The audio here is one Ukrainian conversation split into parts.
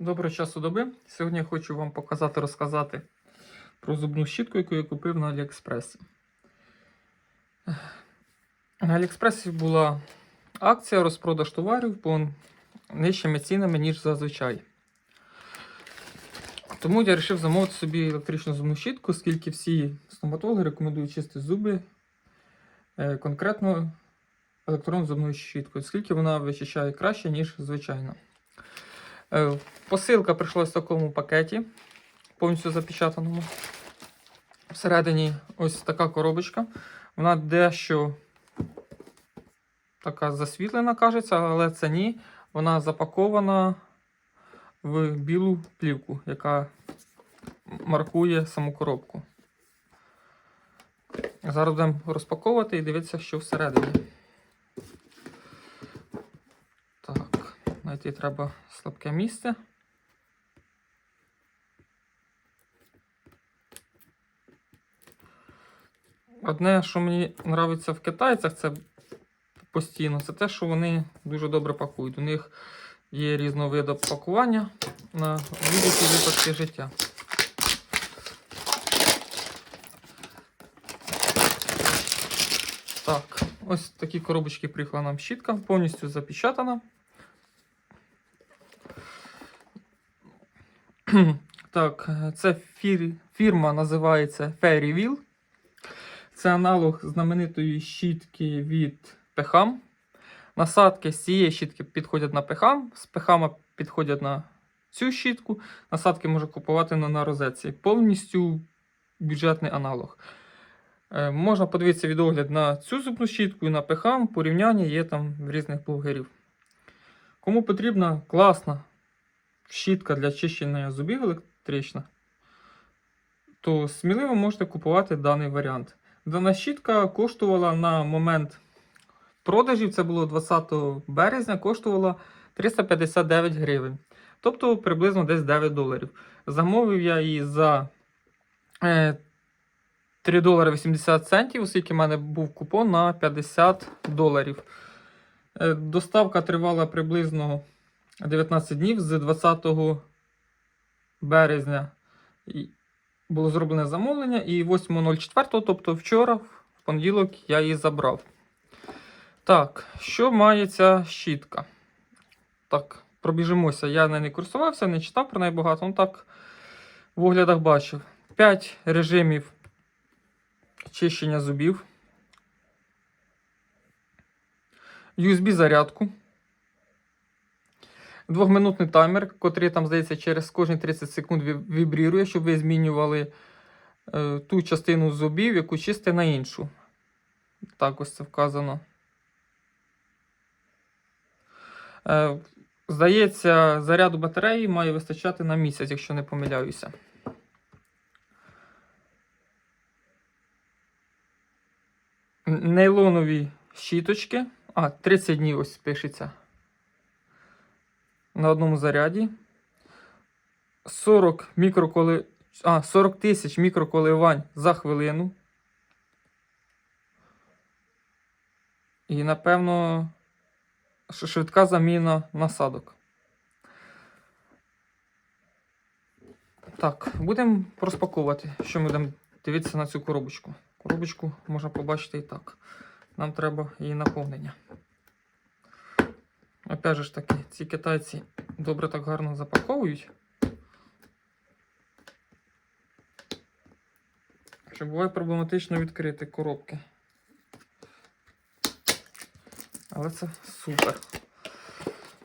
Доброго часу доби. Сьогодні я хочу вам показати, розказати про зубну щітку, яку я купив на Аліекспресі. На Аліекспресі була акція розпродаж товарів по нижчими цінами, ніж зазвичай. Тому я вирішив замовити собі електричну зубну щітку, оскільки всі стоматологи рекомендують чистити зуби е, конкретно електронною зубною щіткою, оскільки вона вичищає краще, ніж звичайно. Е, Посилка прийшла в такому пакеті, повністю запечатаному. Всередині ось така коробочка. Вона дещо така засвітлена, кажеться, але це ні. Вона запакована в білу плівку, яка маркує саму коробку. Зараз будемо розпаковувати і дивитися, що всередині. Так, знайти треба слабке місце. Одне, що мені подобається в китайцях, це постійно, це те, що вони дуже добре пакують. У них є різного виду пакування на будь-які випадки життя. Так, ось такі коробочки приїхала нам щітка, повністю запечатана. Так, це фір, фірма називається Fairyville. Це аналог знаменитої щітки від Peham. Насадки з цієї щітки підходять на Peham, з Peham підходять на цю щітку. Насадки можна купувати на, на розетці. Повністю бюджетний аналог. Е, можна подивитися відогляд на цю зубну щітку і на Peham. Порівняння є там в різних блогерів. Кому потрібна класна щітка для чищення зубів електрична, то сміливо можете купувати даний варіант. Дана щітка коштувала на момент продажів, це було 20 березня, коштувала 359 гривень. Тобто приблизно десь 9 доларів. Замовив я її за е, 3 долари 80 центів, оскільки в мене був купон на 50 доларів. Е, доставка тривала приблизно 19 днів з 20 березня. Було зроблене замовлення, і 8.04, тобто вчора, в понеділок, я її забрав. Так, що має ця щітка? Так, пробіжимося. Я на неї користувався, не читав про неї багато, ну так в оглядах бачив. 5 режимів чищення зубів. USB-зарядку. Двохминутний таймер, котрий там, здається, через кожні 30 секунд вібрірує, щоб ви змінювали е, ту частину зубів, яку чисти на іншу. Так ось це вказано. Е, здається, заряду батареї має вистачати на місяць, якщо не помиляюся. Нейлонові щіточки. А, 30 днів ось пишеться на одному заряді. 40 мікроколи... а, 40 тисяч мікроколивань за хвилину. І, напевно, швидка заміна насадок. Так, будемо розпаковувати, що ми будемо дивитися на цю коробочку. Коробочку можна побачити і так. Нам треба її наповнення. Опять же ж таки, ці китайці добре так гарно запаковують. Що буває проблематично відкрити коробки. Але це супер.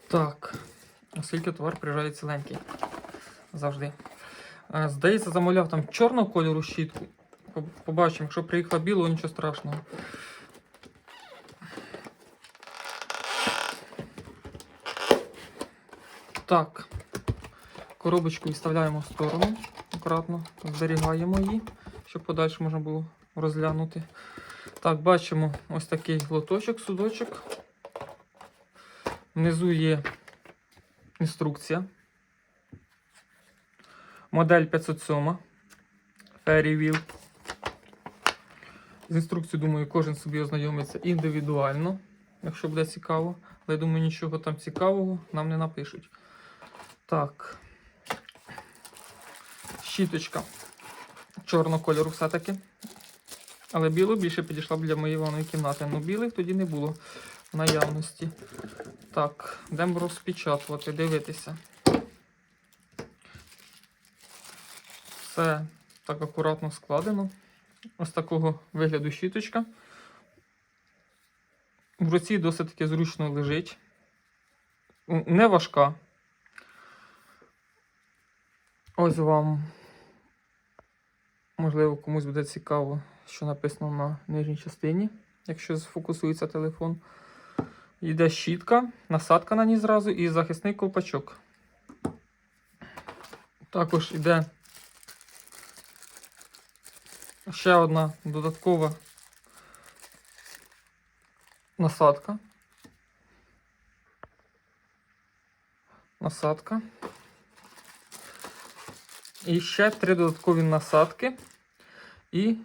Так, оскільки товар приїжджає ціленький. Завжди. Е, Здається, замовляв там чорного кольору щітку. Побачимо, якщо приїхала білого, нічого страшного. Так, коробочку відставляємо в сторону, акуратно зберігаємо її, щоб подальше можна було розглянути. Так, бачимо ось такий лоточок, судочок. Внизу є інструкція. Модель 507 Fairyville. З інструкцією, думаю, кожен собі ознайомиться індивідуально, якщо буде цікаво. Але я думаю, нічого там цікавого нам не напишуть. Так. щіточка чорного кольору все-таки. Але білу більше підійшла б для моєї ванної кімнати. Ну, білих тоді не було в наявності. Так, йдемо розпечатувати, дивитися. Все так акуратно складено. Ось такого вигляду щіточка. В руці досить таки зручно лежить. Не важка. Ось вам, можливо, комусь буде цікаво, що написано на нижній частині, якщо сфокусується телефон. Йде щітка, насадка на ній зразу і захисний ковпачок. Також йде ще одна додаткова насадка. Насадка. І ще три додаткові насадки і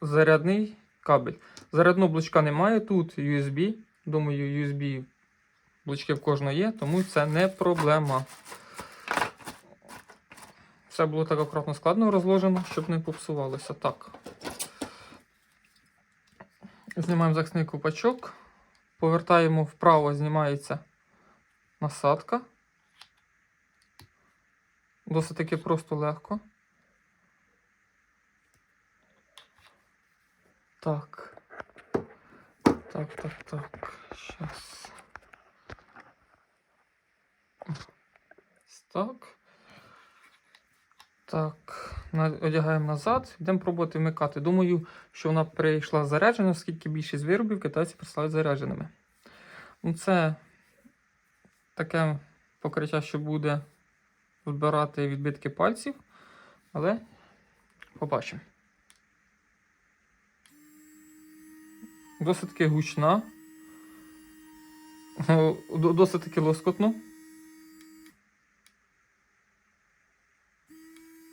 зарядний кабель. Зарядного блочка немає, тут USB. Думаю, USB блочки в кожного є, тому це не проблема. Все було так акуратно складно розложено, щоб не попсувалося. Так. Знімаємо захисний купачок. Повертаємо вправо, знімається насадка. Досить таки просто легко. Так. Так, так, так. Щас. Так. Так, одягаємо назад, йдемо пробувати вмикати. Думаю, що вона прийшла заряджена, оскільки більшість виробів китайці присилають зарядженими. Ну, це таке покриття, що буде збирати відбитки пальців, але побачимо. Досить таки гучна. Досить таки лоскотно.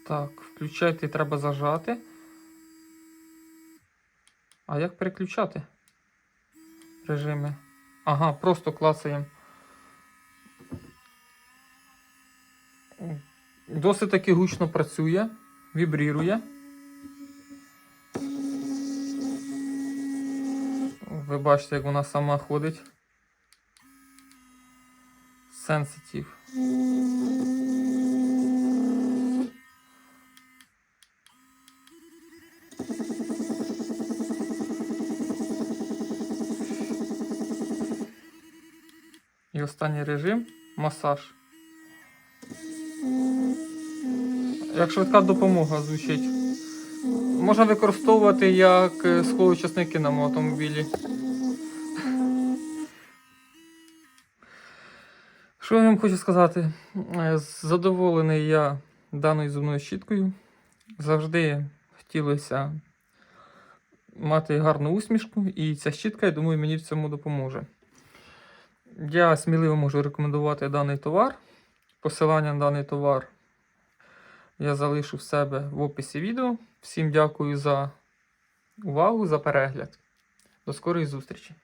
Так, включати треба зажати. А як переключати? Режими. Ага, просто клацаємо. Досить таки гучно працює, вібрірує. Ви бачите, як вона сама ходить. Sensitive. І останній режим масаж. Як швидка допомога звучить. Можна використовувати як е, сховочасники на автомобілі. Що я вам хочу сказати? Е, Задоволений я даною зубною щіткою. Завжди хотілося мати гарну усмішку, і ця щітка, я думаю, мені в цьому допоможе. Я сміливо можу рекомендувати даний товар. Посилання на даний товар я залишу в себе в описі відео. Всім дякую за увагу, за перегляд. До скорої зустрічі!